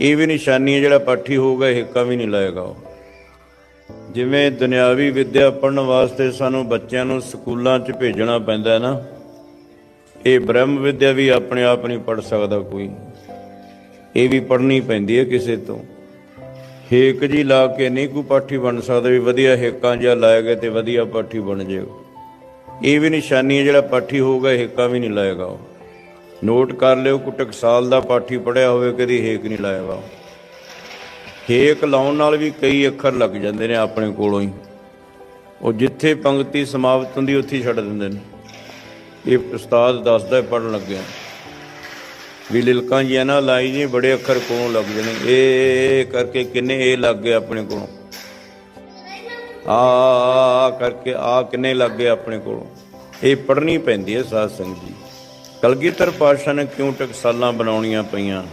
ਇਹ ਵੀ ਨਿਸ਼ਾਨੀ ਹੈ ਜਿਹੜਾ ਪਾਠੀ ਹੋਊਗਾ ਹਿੱਕਾ ਵੀ ਨਹੀਂ ਲਾਏਗਾ ਉਹ। ਜਿਵੇਂ ਦੁਨਿਆਵੀ ਵਿੱਦਿਆ ਪੜਨ ਵਾਸਤੇ ਸਾਨੂੰ ਬੱਚਿਆਂ ਨੂੰ ਸਕੂਲਾਂ 'ਚ ਭੇਜਣਾ ਪੈਂਦਾ ਹੈ ਨਾ, ਇਹ ਬ੍ਰਹਮ ਵਿੱਦਿਆ ਵੀ ਆਪਣੇ ਆਪ ਨਹੀਂ ਪੜ ਸਕਦਾ ਕੋਈ। ਇਹ ਵੀ ਪੜਨੀ ਪੈਂਦੀ ਹੈ ਕਿਸੇ ਤੋਂ। ਹੇਕ ਜੀ ਲਾ ਕੇ ਨਹੀਂ ਕੋਈ ਪਾਠੀ ਬਣ ਸਕਦਾ ਵੀ ਵਧੀਆ ਹੇਕਾਂ ਜਿਹਾ ਲਾਇਆ ਲਾਏਗਾ ਤੇ ਵਧੀਆ ਪਾਠੀ ਬਣ ਜਾਏਗਾ ਇਹ ਵੀ ਨਿਸ਼ਾਨੀ ਹੈ ਜਿਹੜਾ ਪਾਠੀ ਹੋਊਗਾ ਹੇਕਾਂ ਵੀ ਨਹੀਂ ਲਾਏਗਾ ਉਹ। ਨੋਟ ਕਰ ਲਿਓ ਕੁ ਟਕਸਾਲ ਦਾ ਪਾਠੀ ਪੜਿਆ ਹੋਵੇ, ਕਦੀ ਹੇਕ ਨਹੀਂ ਲਾਇਆ ਵਾ। ਹੇਕ ਲਾਉਣ ਨਾਲ ਵੀ ਕਈ ਅੱਖਰ ਲੱਗ ਜਾਂਦੇ ਨੇ ਆਪਣੇ ਕੋਲੋਂ ਹੀ। ਉਹ ਜਿੱਥੇ ਪੰਕਤੀ ਸਮਾਪਤ ਹੁੰਦੀ, ਉੱਥੇ ਛੱਡ ਦਿੰਦੇ ਨੇ। ਇਹ ਉਸਤਾਦ ਦੱਸਦਾ ਪੜਨ ਲੱਗਿਆ। ਵੀ ਲਿਲਕਾਂ ਜੀ ਨਾ ਲਾਈ ਜੀ, ਬੜੇ ਅੱਖਰ ਕੋਲੋਂ ਲੱਗ ਜਾਣੇ। ਇਹ ਕਰਕੇ ਕਿੰਨੇ ਇਹ ਲੱਗ ਗਏ ਆਪਣੇ ਕੋਲੋਂ। ਆ ਕਰਕੇ ਆ ਕਿੰਨੇ ਲੱਗ ਗਏ ਆਪਣੇ ਕੋਲੋਂ। ਇਹ ਪੜਨੀ ਪੈਂਦੀ ਹੈ ਸਾਧ ਸੰਗਤ ਜੀ। ਕਲਗੀਧਰ ਪਾਤਸ਼ਾਹ ਨੇ ਕਿਉਂ ਟਕਸਾਲਾਂ ਬਣਾਉਣੀਆਂ ਪਈਆਂ?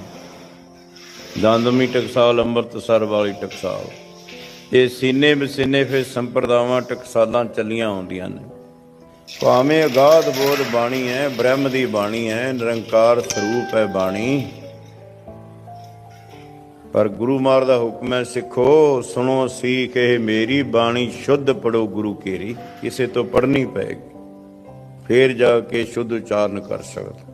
ਦੰਦਮੀ ਟਕਸਾਲ, ਅੰਮ੍ਰਿਤਸਰ ਵਾਲੀ ਟਕਸਾਲ। ਇਹ ਸੀਨੇ ਬਸੀਨੇ ਫਿਰ ਸੰਪਰਦਾਵਾਂ ਟਕਸਾਲਾਂ ਚੱਲੀਆਂ ਆਉਂਦੀਆਂ ਨੇ। ਭਾਵੇਂ ਅਗਾਧ ਬੋਧ ਬਾਣੀ ਹੈ, ਬ੍ਰਹਮ ਦੀ ਬਾਣੀ ਹੈ, ਨਿਰੰਕਾਰ ਸਰੂਪ ਹੈ ਬਾਣੀ। ਪਰ ਗੁਰੂ ਮਾਰ ਦਾ ਹੁਕਮ ਹੈ, ਸਿੱਖੋ, ਸੁਣੋ, ਸੀਖ, ਇਹ ਮੇਰੀ ਬਾਣੀ, ਸ਼ੁੱਧ ਪੜੋ ਗੁਰੂ ਕੇਰੀ। ਕਿਸੇ ਤੋਂ ਪੜਨੀ ਪਏਗੀ। ਫੇਰ ਜਾ ਕੇ ਸ਼ੁੱਧ ਉਚਾਰਨ ਕਰ ਸਕਦਾ।